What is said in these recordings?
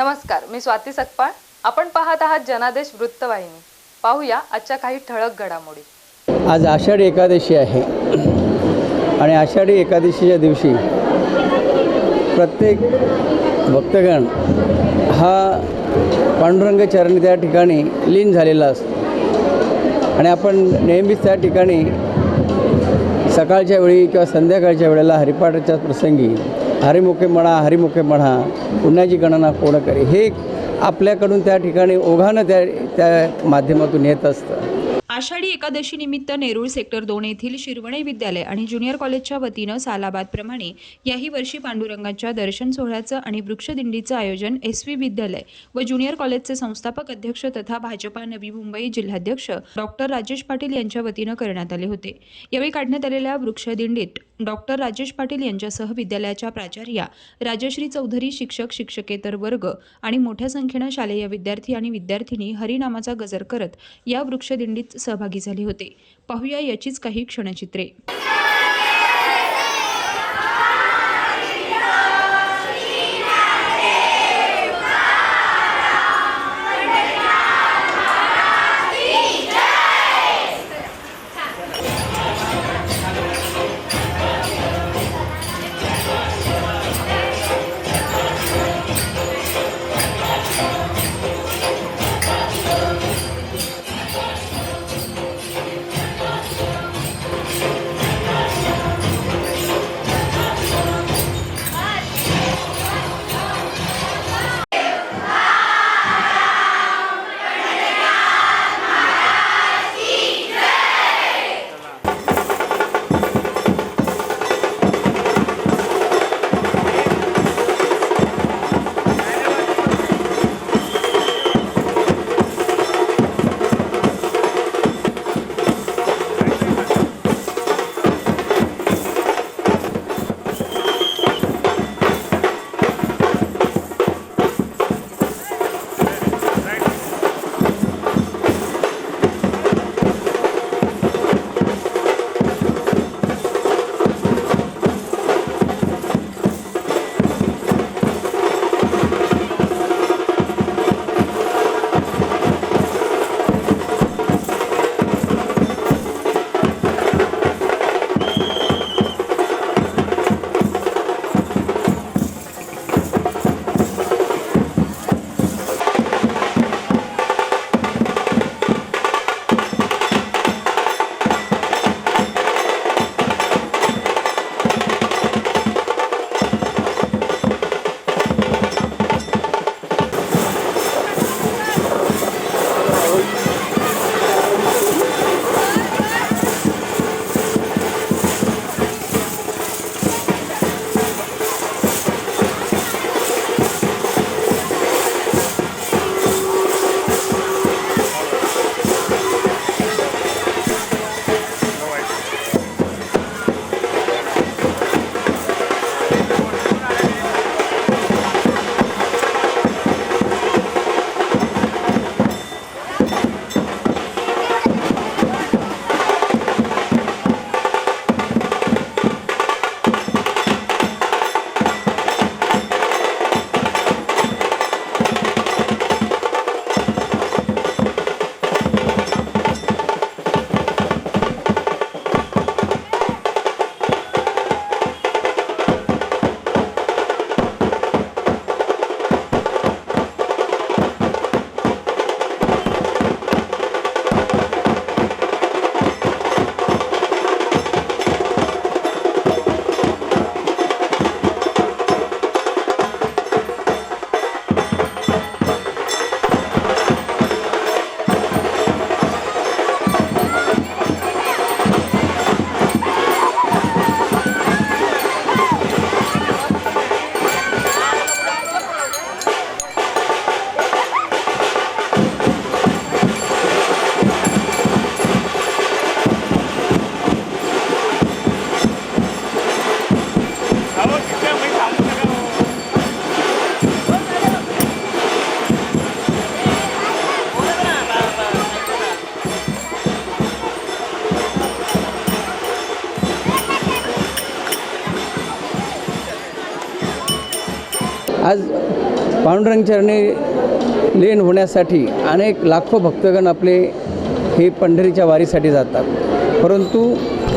नमस्कार मी स्वाती सकपाळ. आपण पाहत आहात जनादेश वृत्तवाहिनी. पाहूया आजच्या काही ठळक घडामोडी. आज आषाढी एकादशी आहे. आणि आषाढी एकादशीच्या दिवशी प्रत्येक भक्तगण हा पांडुरंग चरणी त्या ठिकाणी लीन झालेला असतो. आणि आपण नेहमीच त्या ठिकाणी सकाळच्या वेळी किंवा संध्याकाळच्या वेळेला हरिपाठाच्या प्रसंगी हरिमुखे म्हणा हरिमुखे म्हणा पुण्याची गणना कोण करे? हे आपल्याकडून त्या ठिकाणी ओघानं त्या त्या माध्यमातून येत असतं. आषाढी एकादशी निमित्त नेरूळ सेक्टर दोन येथील शिरवणे विद्यालय आणि ज्युनियर कॉलेजच्या वतीनं सालाबादप्रमाणे याही वर्षी पांडुरंगाच्या दर्शन सोहळ्याचं आणि वृक्षदिंडीचं आयोजन एस व्ही विद्यालय व ज्युनियर कॉलेजचे संस्थापक अध्यक्ष तथा भाजपा नवी मुंबई जिल्हाध्यक्ष डॉक्टर राजेश पाटील यांच्या वतीनं करण्यात आले होते. यावेळी काढण्यात आलेल्या वृक्षदिंडीत डॉक्टर राजेश पाटील यांच्यासह विद्यालयाच्या प्राचार्या राजश्री चौधरी शिक्षक शिक्षकेतर वर्ग आणि मोठ्या संख्येनं शालेय विद्यार्थी आणि विद्यार्थिनी हरिनामाचा गजर करत या वृक्षदिंडीत सहभागी झाले होते. पाहूया याचीच काही क्षणचित्रे. आज पांडुरंग चरणी लीन होण्यासाठी अनेक लाखो भक्तगण आपले हे पंढरीच्या वारीसाठी जातात. परंतु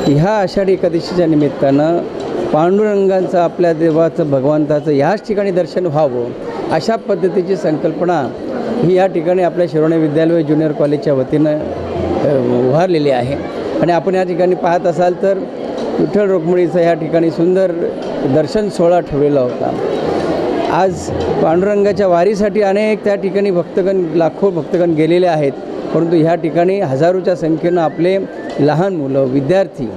ह्या आषाढी एकादशीच्या निमित्तानं पांडुरंगांचं आपल्या देवाचं भगवंताचं ह्याच ठिकाणी दर्शन व्हावं अशा पद्धतीची संकल्पना ही या ठिकाणी आपल्या शिरोणे विद्यालय ज्युनियर कॉलेजच्या वतीनं उभारलेली आहे. आणि आपण या ठिकाणी पाहत असाल तर विठ्ठल रुक्मिणीचं या ठिकाणी सुंदर दर्शन सोहळा ठेवलेला होता. आज पांडुरंगाच्या वारीसाठी अनेक त्या ठिकाणी भक्तगण लाखो भक्तगण गेलेले आहेत. परंतु ह्या ठिकाणी हजारोच्या संख्येनं आपले लहान मुलं विद्यार्थी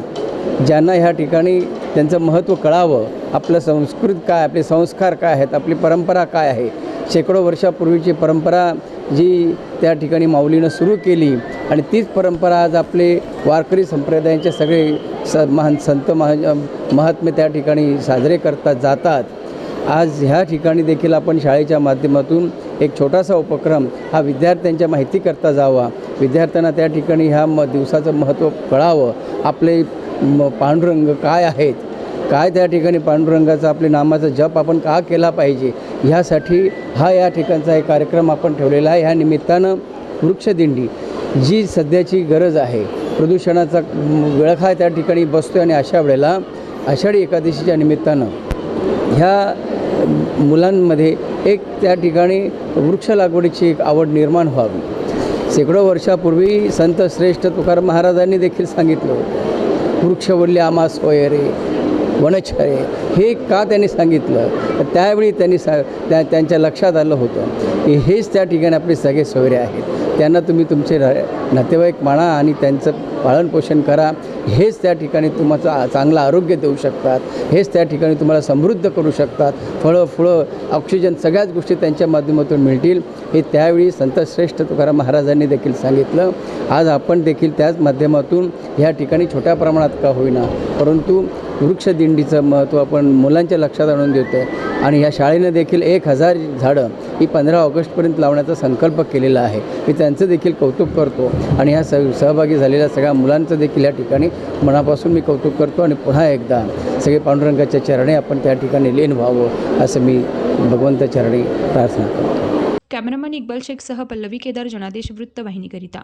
ज्यांना ह्या ठिकाणी त्यांचं महत्त्व कळावं आपलं संस्कृत काय आपले संस्कार काय आहेत आपली परंपरा काय आहे शेकडो वर्षापूर्वीची परंपरा जी त्या ठिकाणी माऊलीनं सुरू केली आणि तीच परंपरा आज आपले वारकरी संप्रदायांचे सगळे स महान संत महा महात्मे त्या ठिकाणी साजरे करतात जातात. आज ह्या ठिकाणी देखील आपण शाळेच्या माध्यमातून एक छोटासा उपक्रम हा विद्यार्थ्यांच्या माहिती करता जावा. विद्यार्थ्यांना त्या ठिकाणी ह्या म दिवसाचं महत्त्व कळावं. आपले म पांडुरंग काय आहेत? काय त्या ठिकाणी पांडुरंगाचा आपले नामाचा जप आपण का केला पाहिजे? ह्यासाठी हा या ठिकाणचा एक कार्यक्रम आपण ठेवलेला आहे. ह्या निमित्तानं वृक्षदिंडी जी सध्याची गरज आहे. प्रदूषणाचा म, विळखा त्या ठिकाणी बसतो आणि अशा वेळेला आषाढी एकादशीच्या निमित्तानं ह्या मुलांमध्ये एक त्या ठिकाणी वृक्ष लागवडीची एक आवड निर्माण व्हावी. शेकडो वर्षापूर्वी संत श्रेष्ठ तुकाराम महाराजांनी देखील सांगितलं होतं. वृक्षवल्ली आमास वगैरे वनछरे हे का त्यांनी सांगितलं? तर त्यावेळी त्यांनी सा त्या त्यांच्या लक्षात आलं होतं की हेच त्या ठिकाणी आपले सगळे सोयरे आहेत. त्यांना तुम्ही तुमचे नातेवाईक म्हणा आणि त्यांचं पालनपोषण करा. हेच त्या ठिकाणी तुम्हाला चांगलं आरोग्य देऊ शकतात. हेच त्या ठिकाणी तुम्हाला समृद्ध करू शकतात. फळं फुळं ऑक्सिजन सगळ्याच गोष्टी त्यांच्या माध्यमातून मिळतील. हे त्यावेळी संतश्रेष्ठ तुकाराम महाराजांनी देखील सांगितलं. आज आपण देखील त्याच माध्यमातून ह्या ठिकाणी छोट्या प्रमाणात का होईना. परंतु वृक्षदिंडीचं महत्त्व आपण मुलांच्या लक्षात आणून देतो आहे आणि ह्या शाळेनं देखील एक हजार झाडं ही पंधरा ऑगस्टपर्यंत लावण्याचा संकल्प केलेला आहे. मी त्यांचं देखील कौतुक करतो. आणि ह्या सह सहभागी झालेल्या सगळ्या मुलांचं देखील या ठिकाणी मनापासून मी कौतुक करतो. आणि पुन्हा एकदा सगळे पांडुरंगाच्या चरणे आपण त्या ठिकाणी लीन व्हावं असं मी भगवंत चरणी प्रार्थना करतो. कॅमेरामन इक्बाल शेखसह पल्लवी केदार जनादेश वृत्तवाहिनीकरिता